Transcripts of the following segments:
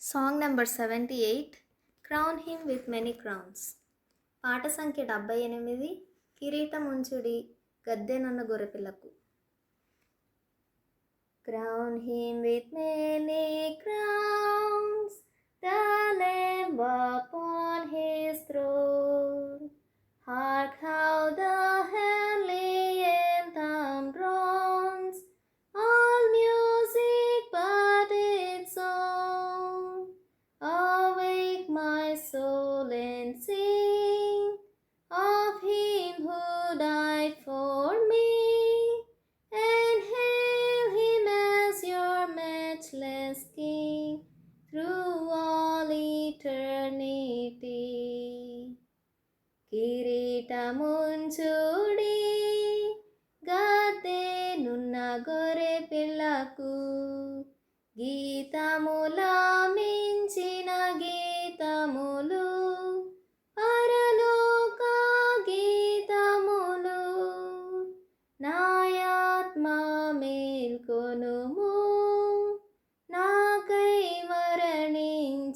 Song number seventy eight crown him with many crowns. పాట సంఖ్య డెబ్బై ఎనిమిది కిరీటం ఉంచుడి గద్దెనున్న గొర్రెపిల్లకు. Crown him with many crown through all eternity. కిరీటముంచుడి గద్దెనున్న గొర్రె పిల్లకు గీతముల మించిన గీతములు పరలోక గీతములు నాయాత్మ మేల్కొనుము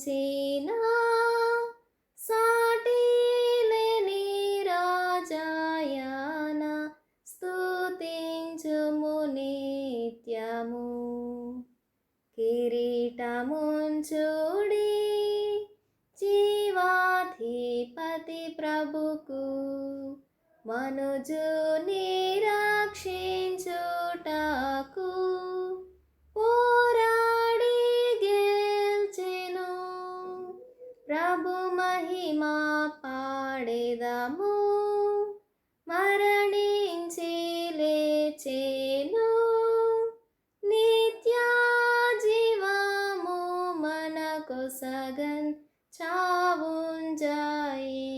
మరణించిన సాటి లేని రాజాయాన స్తుతించుము నిత్యము. కిరీటముంచుడి జీవాధిపతి ప్రభుకు మనుజు నిరక్షించుటకు పాడేదము. మరణించి లేచేను. నిత్య జీవము మనకు సగన్ చావున్ జయించెను.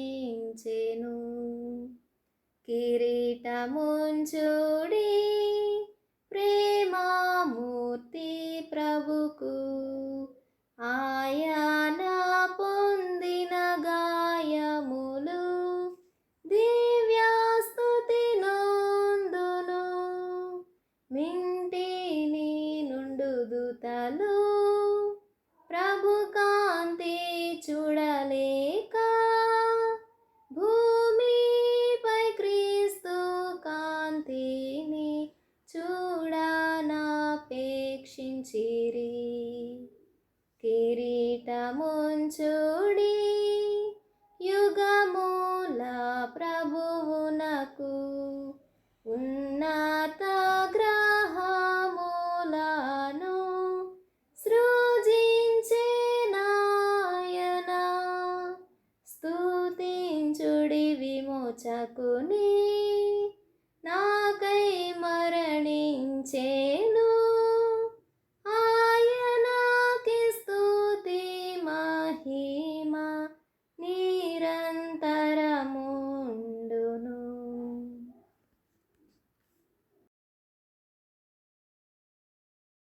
చూడనాపేక్షించిరి కిరీటముంచుడి యుగమూల ప్రభువునకు ఉన్నత గ్రహములను సృజించే నాయన. స్తుతించుడి విమోచకుని